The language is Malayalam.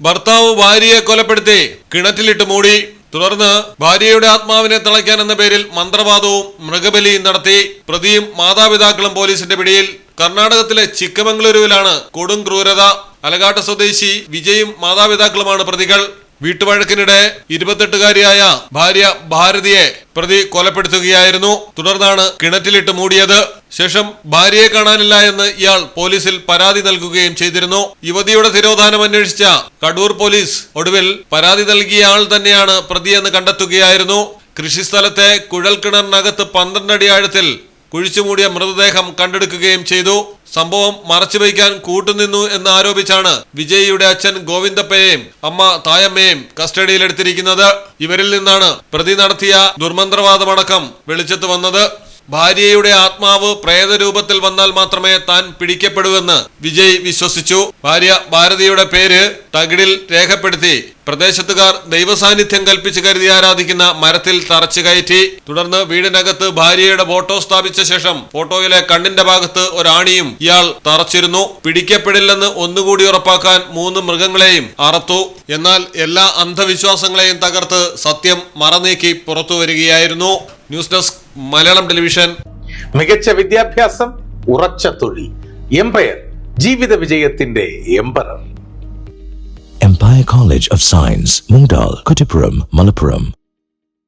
ഭർത്താവ് ഭാര്യയെ കൊലപ്പെടുത്തി കിണറ്റിലിട്ട് മൂടി. തുടർന്ന് ഭാര്യയുടെ ആത്മാവിനെ തിളയ്ക്കാൻ എന്ന പേരിൽ മന്ത്രവാദവും മൃഗബലിയും നടത്തി. പ്രതിയും മാതാപിതാക്കളും പോലീസിന്റെ പിടിയിൽ. കർണാടകത്തിലെ ചിക്കമംഗളൂരുവിലാണ് കൊടും ക്രൂരത. അലകാട്ട സ്വദേശി വിജയും മാതാപിതാക്കളുമാണ് പ്രതികൾ. വീട്ടുവഴക്കിനിടെ ഇരുപത്തെട്ടുകാരിയായ ഭാര്യ ഭാരതിയെ പ്രതി കൊലപ്പെടുത്തുകയായിരുന്നു. തുടർന്നാണ് കിണറ്റിലിട്ട് മൂടിയത്. ശേഷം ഭാര്യയെ കാണാനില്ല എന്ന് ഇയാൾ പോലീസിൽ പരാതി നൽകുകയും ചെയ്തിരുന്നു. യുവതിയുടെ തിരോധാനം അന്വേഷിച്ച കടൂർ പോലീസ് ഒടുവിൽ പരാതി നൽകിയ ആൾ തന്നെയാണ് പ്രതിയെന്ന് കണ്ടെത്തുകയായിരുന്നു. കൃഷിസ്ഥലത്തെ കുഴൽക്കിണറിനകത്ത് പന്ത്രണ്ടടി ആഴത്തിൽ കുഴിച്ചുമൂടിയ മൃതദേഹം കണ്ടെടുക്കുകയും ചെയ്തു. സംഭവം മറച്ചുവയ്ക്കാൻ കൂട്ടുനിന്നു എന്ന് ആരോപിച്ചാണ് വിജയിയുടെ അച്ഛൻ ഗോവിന്ദപ്പയെയും അമ്മ തായമ്മയെയും കസ്റ്റഡിയിലെടുത്തിരിക്കുന്നത്. ഇവരിൽ നിന്നാണ് പ്രതി നടത്തിയ ദുർമന്ത്രവാദമടക്കം വെളിച്ചത്ത് വന്നത്. ഭാര്യയുടെ ആത്മാവ് പ്രേതരൂപത്തിൽ വന്നാൽ മാത്രമേ താൻ പിടിക്കപ്പെടൂവെന്ന് വിജയ് വിശ്വസിച്ചു. ഭാര്യ ഭാരതിയുടെ പേര് തകിടിൽ രേഖപ്പെടുത്തി. പ്രദേശത്തുകാർ ദൈവസാന്നിധ്യം കൽപ്പിച്ച് കരുതി ആരാധിക്കുന്ന മരത്തിൽ തറച്ചു കയറ്റി. തുടർന്ന് വീടിനകത്ത് ഭാര്യയുടെ ഫോട്ടോ സ്ഥാപിച്ച ശേഷം ഫോട്ടോയിലെ കണ്ണിന്റെ ഭാഗത്ത് ഒരാണിയും ഇയാൾ തറച്ചിരുന്നു. പിടിക്കപ്പെടില്ലെന്ന് ഒന്നുകൂടി ഉറപ്പാക്കാൻ മൂന്ന് മൃഗങ്ങളെയും അറത്തു. എന്നാൽ എല്ലാ അന്ധവിശ്വാസങ്ങളെയും തകർത്ത് സത്യം മറനീക്കി പുറത്തു വരികയായിരുന്നു. ന്യൂസ് ഡെസ്ക് മലയാളം ടെലിവിഷൻ മികച്ച വിദ്യാഭ്യാസം ഉറച്ച തൊഴിൽ എംപയർ ജീവിത വിജയത്തിന്റെ empire empire college of science Moodal Kuttippuram Malappuram.